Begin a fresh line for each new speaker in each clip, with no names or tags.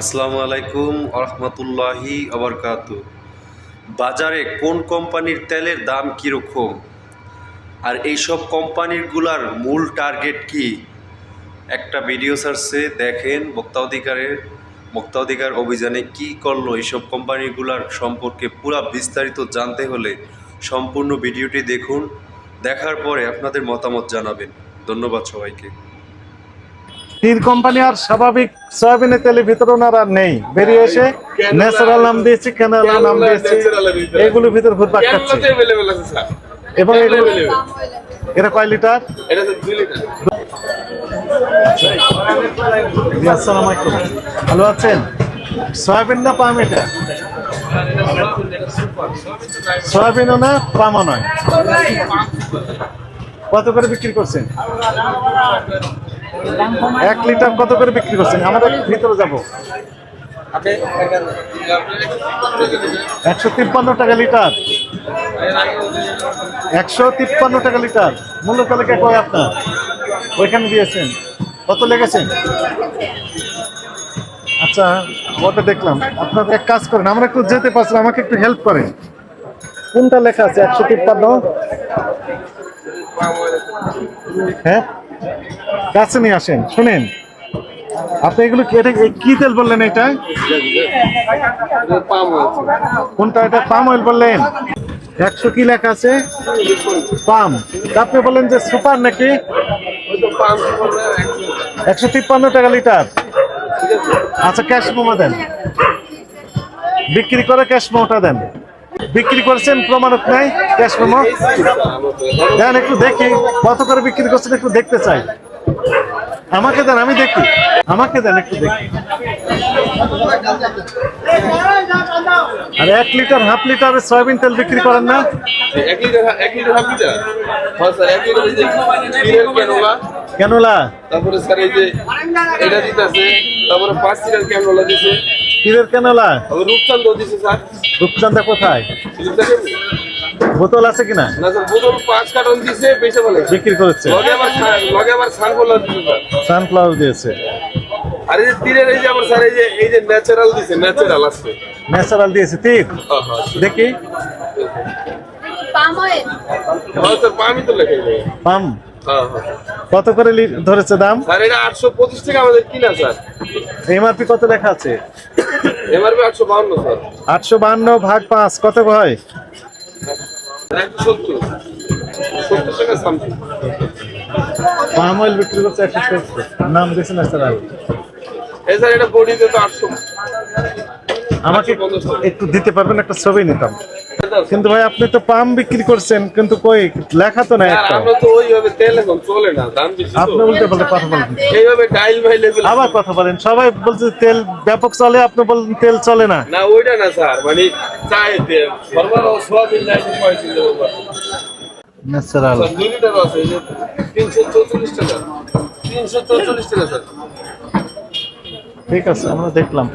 আসসালামু আলাইকুম আরহামতুল্লাহি আবরকাত বাজারে কোন কোম্পানির তেলের দাম কীরকম? আর এইসব কোম্পানিরগুলার মূল টার্গেট কি? একটা ভিডিও সার্চে দেখেন ভোক্তাধিকারের ভোক্তাধিকার অভিযানে কি করল এইসব কোম্পানিগুলার সম্পর্কে পুরা বিস্তারিত জানতে হলে সম্পূর্ণ ভিডিওটি দেখুন। দেখার পরে আপনাদের মতামত জানাবেন। ধন্যবাদ সবাইকে।
তীর কোম্পানি আর স্বাভাবিক সয়াবিনের তেলের বিতরণ আর নেই। বেরিয়ে এসে ন্যাচারাল নাম দিয়েছি ক্যানালা নাম দিয়েছি এগুলোর ভিতর। ঘুরপাক খাচ্ছে এবং এগুলো এটা কয় লিটার আলাইকুম। ভালো আছেন? সয়াবিন না পাম এটা? সয়াবিনও না পামও নয়। কত করে বিক্রি করছেন? এক লিটার কত করে বিক্রি করছেন? আমরা ভিতরে যাব। একশো তিপ্পান্ন টাকা লিটার। একশো তিপ্পান্ন টাকা লিটার। মূল্য তালিকা কয় আপনার? ওইখানে দিয়েছেন। কত লেগেছেন আচ্ছা ওটা দেখলাম। আপনার এক কাজ করেন, আমরা একটু যেতে পারছি আমাকে একটু হেল্প করেন। কোনটা লেখা আছে একশো তিপ্পান্ন? হ্যাঁ? কাছে নিয়ে আসেন, শুনেন। আপনি এগুলো কি- তেল বললেন এটা? কোনটা এটা? পাম অয়েল বললেন। একশো কি লেখা আছে? পাম। আপনি বললেন যে সুপার নাকি? একশো তিপ্পান্ন টাকা লিটার। আচ্ছা ক্যাশ মোমো দেন। বিক্রি করে ক্যাশ মোমোটা দেন। বিক্রি করছেন প্রমাণক নাই ক্যাশ মোমো দেন একটু দেখি কত করে বিক্রি করছেন একটু দেখতে চাই। আমাকে দেন আমি দেখি আমাকে দেন একটু দেখি। আর এক লিটার হাফ লিটার সয়াবিন তেল বিক্রি করেন না?
এক লিটার এক লিটার হাফ লিটার? হ্যাঁ
কেনলা
তারপরে স্যার এই যে এটা দিতেছে তারপরে পাঁচ লিটার ক্যানোলা দিছে।
কিরের কেনলা
তারপরে রূপচান্দ দিছে স্যার।
রূপচান্দা কোথায়? বোতল আছে কিনা?
না স্যার বোতল পাঁচ কার্টন দিছে বেঁচে বলে
বিক্রি করেছে।
লগে আবার সা- লগে আবার সানফ্লাওয়ার দিছে স্যার।
সানফ্লাওয়ার দিয়েছে।
আর এই যে তীরের এই যে আবার স্যার এই যে এই যে ন্যাচারাল দিছে ন্যাচারাল আছে।
ন্যাচারাল দিয়েছে তীর?
হ্যাঁ হ্যাঁ
দেখি।
পাম
হ্যাঁ। স্যার পানি তো লেখে
পাম? কত করে ধরেছে দাম?
স্যার এটা আটশো পঁচিশ টাকা আমাদের কিনা স্যার।
এমআরপি কত লেখা আছে?
এমআরপি আটশো বাহান্ন স্যার।
আটশো বাহান্ন ভাগ পাঁচ কত হয়?
একশো সত্তর। সত্তর টাকা সামথিং
পাম অয়েল বিক্রি করছে একশো সত্তর। নাম দিয়েছে ন্যাচারাল
এই স্যার এটা বডিতে তো আটশো।
আমাকে একটু দিতে পারবেন একটা ছবি নিতাম। কিন্তু ভাই আপনি তো পাম বিক্রি করছেন কিন্তু কই? লেখা তো নাই একটা।
আমরা তো ওইভাবে তেল এখন চলে না দাম বেশি
আপনি উল্টে পাল্টে কথা বলেন।
এইভাবে ডাইল ভাই লেভেল
আবার কথা বলেন। সবাই বলছে তেল ব্যাপক চলে আপনি বলেন তেল চলে না।
না ওইটা না স্যার মানে চাই তেল। সোয়াবিন নাই
ন্যাচারাল।
স্যার দুই লিটার আছে এই যে তিনশো চৌচল্লিশ টাকা। তিনশো চৌচল্লিশ টাকা স্যার।
ঠিক আছে আমরা দেখলাম।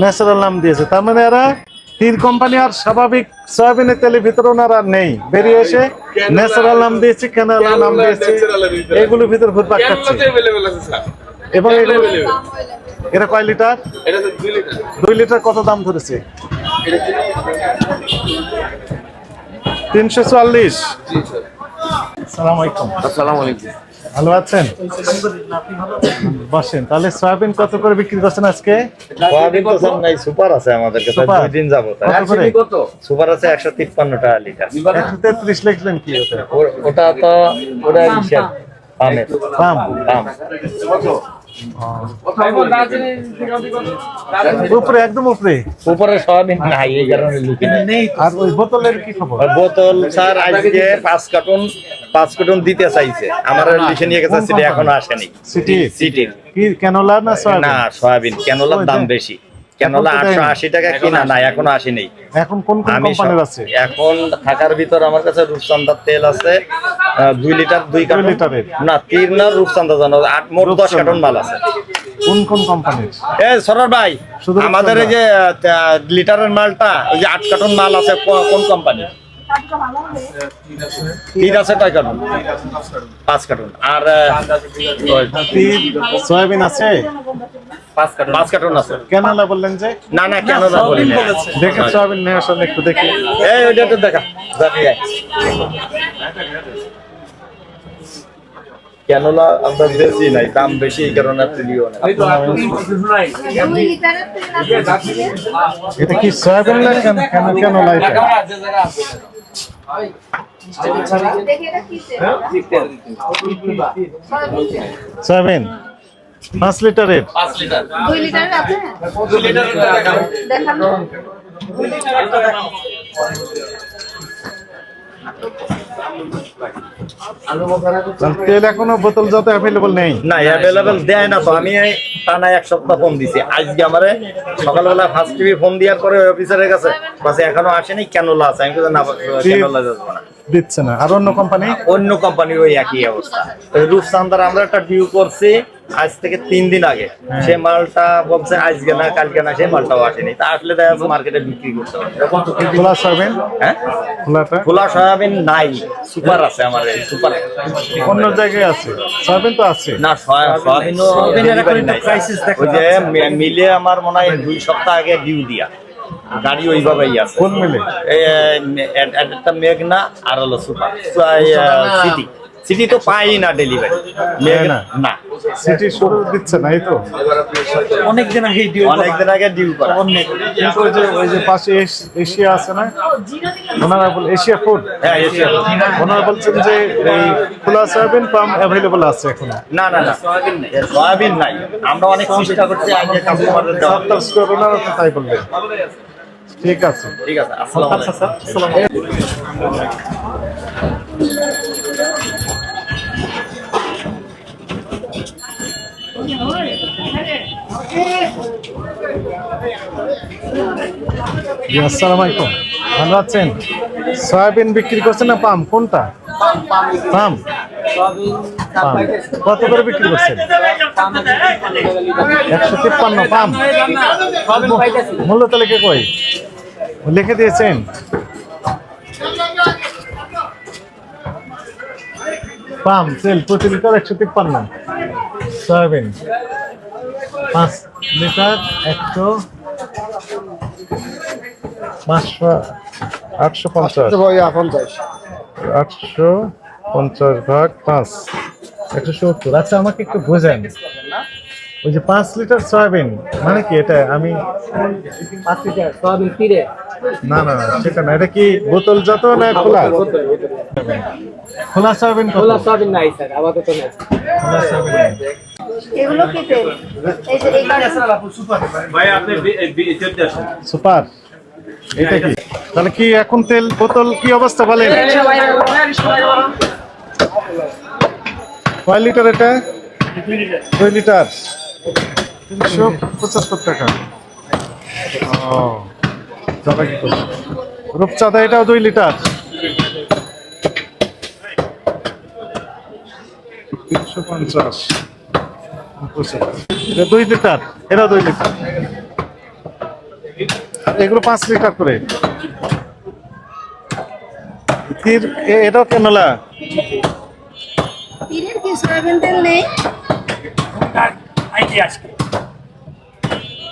ন্যাচারাল নাম দিয়েছে। তার মানে এরা তীর কোম্পানি আর স্বাভাবিক সয়াবিনের তেলের বিতরণ আর আর নেই। বেরিয়ে এসে ন্যাচারাল নাম দিয়েছি ক্যানালা নাম দিয়েছি। এগুলোর ভিতর ঘুরপাক খাচ্ছে। এবং এটা কয় লিটার?
দুই লিটার।
কত দাম ধরেছে? তিনশো চুয়াল্লিশ।
জি স্যার
ভালো আছেন? বসেন তাহলে সয়াবিন কত করে বিক্রি করছেন আজকে?
সয়াবিন তো সব নাই সুপার আছে আমাদের কাছে দুই দিন যাব
কত করে?
সুপার আছে একশো তিপ্পান্ন টাকা লিটার।
একশো তেত্রিশ লিখলেন কি ওটা?
ওটা তো ওটা হিসাব পামের।
পাম।
পাম।
উপরে একদম উপরে।
উপরে সোয়াবিন নাই এই কারণে লুকি নাই
আর ওই বোতলের কি খবর?
বোতল স্যার আজকে পাঁচ কার্টন পাঁচ কার্টন দিতে চাইছে। আমার লিখে নিয়ে গেছে সেটা এখনও আসেনি।
সিটি?
সিটির
কি কেনলা না সয়াবিন?
না সয়াবিন কেনলার দাম বেশি। কেনলা আটশো আশি টাকা কিনা না এখনও আসেনি।
এখন কোন কোন
আমি
আছে?
এখন থাকার ভিতর আমার কাছে রূপচন্দার তেল আছে দুই লিটার দুই কার্টন। না তিন না রূপচন্দা জানো আট মোট দশ। কার্টন মাল আছে।
কোন কোন কোম্পানির
এ সরর ভাই আমাদের এই যে লিটারের মালটা ওই যে আট কার্টন মাল আছে কোন কোম্পানি তিন আছে কয় কার্টন? পাঁচ কার্টন। আর
সয়াবিন আছে?
পাঁচ কার্টন
পাঁচ কার্টন আছে।
কেনালা বললেন যে?
না না কেন না বলি
দেখে সয়াবিন নিয়ে আসেন একটু দেখি।
এই ওইটা দেখা। যাবি। কেননা আমরা বেশি নাই দাম বেশি এই কারণে না
এটা কি সয়াবিন না কেন কেন কেন লাইটা
দেখে এটা কি তেল
সয়াবিন? পাঁচ লিটারের?
লিটার।
দুই লিটারের আছে? দেখান।
তেল এখনও বোতল যাতে অ্যাভেলেবল নেই।
না অ্যাভেলেবেল দেয় না তো। আমি টানা এক সপ্তাহ ফোন দিছি। আজকে আমারে সকালবেলা ফার্স্ট টিভি ফোন দেওয়ার পরে অফিসারের কাছে বাসে এখনও আসেনি কেনলা আছে। আমি কিন্তু না কেনলা যাব না।
দিচ্ছে না। আর অন্য কোম্পানি
অন্য কোম্পানি ওই একই অবস্থা। রূপসান্দার আমরা একটা ডিউ করছি আজ থেকে তিন দিন আগে। সে মালটা বলছে আজকে না কালকে না সেই মালটাও আসেনি। তা আসলে দেখা যাচ্ছে মার্কেটে বিক্রি করতে পারবে
খোলা সয়াবিন?
হ্যাঁ? খোলা সয়াবিন নাই। সুপার আছে আমার সুপার।
অন্য জায়গায় আছে। সয়াবিন তো আছে।
না সয়া- সয়াবিনও delivery নাই। ওই যে মিলে আমার মনে হয় দুই সপ্তাহ আগে ডিউ দিয়া। গাড়ি ওইভাবেই আছে।
কোন মিলে?
একটা মেঘনা আর হলো সুপার। সিটি সিটি তো পাই না ডেলিভারি
না।
না।
সিটি শুরু দিচ্ছে না এই তো।
অনেকদিন আগে ডিউ অনেকদিন আগে ডিউ করা।
কিন্তু ওই যে ওই যে পাশে এশিয়া আছে না? ওনারা বল এশিয়া ফুড
হ্যাঁ এসে
ওনারা বলছেন যে এই খোলা সয়াবিন পাম অ্যাভেলেবল আছে এখন।
না না না। সয়াবিন নাই। আমরা অনেক চেষ্টা করছি আগে কাস্টমারদের দেওয়ার।
সত্তর স্কোয়ার ওনারা তো তাই বললেন ঠিক আছে।
ঠিক আছে আসসালামু আলাইকুম।
আসসালামু আলাইকুম। ভালো আছেন? সয়াবিন বিক্রি করছেন না পাম? কোনটা? পাম। পাম। কত করে বিক্রি করছেন? একশো তিপ্পান্ন, পাম। মূল্য তালিকা কই? লিখে দিয়েছেন। পাম, তেল প্রতি লিটার একশো তিপ্পান্ন। সয়াবিন। পাঁচ লিটার একশো পাঁচশো আটশো পঞ্চাশ। আটশো পঞ্চাশ। ভাগ পাঁচ একশো সত্তর। আচ্ছা আমাকে একটু বোঝেন। ওই যে পাঁচ লিটার সয়াবিন মানে কি এটা? আমি
পাঁচ লিটার সয়াবিন ফিরে
না না না সেটা না। এটা কি বোতল যত না খোলা? খোলা সয়াবিন
খোলা সয়াবিন নাই স্যার আপাতত নাই।
খোলা সয়াবিন।
এগুলো কি তেল এই যে এই কার্টন
সুপার এটা কি? তাহলে কি এখন তেল বোতল কি অবস্থা বলেন? কয় লিটার এটা? দুই লিটার। তিনশো পঁচাত্তর টাকা। ও রূপচাঁদা এটাও দুই লিটার। তিনশো পঞ্চাশ। এটা দুই লিটার এটাও দুই লিটার এগুলো পাঁচ লিটার করে তীর এটাও কেনলা
তীরের কি সয়াবিন তেল নেই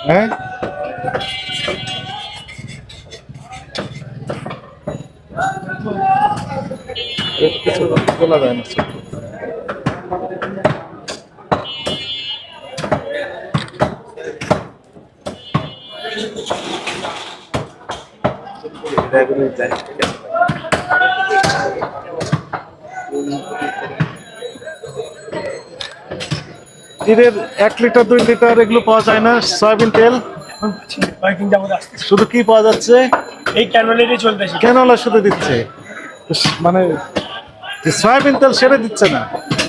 হ্যাঁ কিছু বলা যায় না তীরের এক লিটার দুই লিটার এগুলো পাওয়া যায় না সয়াবিন তেল।
কয়েকদিন যাবত আসতেছে।
শুধু কি পাওয়া যাচ্ছে?
এই ক্যানোলেরই চলতেছে
কেনলা শুধু দিচ্ছে। মানে যে সয়াবিন তেল সেটা দিচ্ছে না।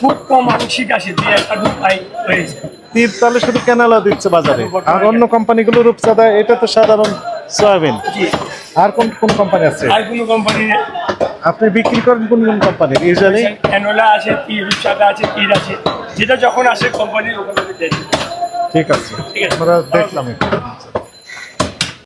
খুব কম আংশিক আসে দুই একটা দুধ পাই হয়েছে।
তীর তাহলে শুধু কেনালা দিচ্ছে বাজারে। আর অন্য কোম্পানিগুলো রূপচাঁদা এটা তো সাধারণ সয়াবিন। আর কোন কোন কোম্পানি আছে?
আর কোন কোম্পানি
আপনি বিক্রি করেন কোন কোন কোম্পানির ইউজুয়ালি
ক্যানোলা আছে তীর সাদা আছে কি আছে। যেটা যখন আসে কোম্পানি ওখানে দেখি।
ঠিক আছে।
ঠিক আছে।
আমরা দেখলাম একটু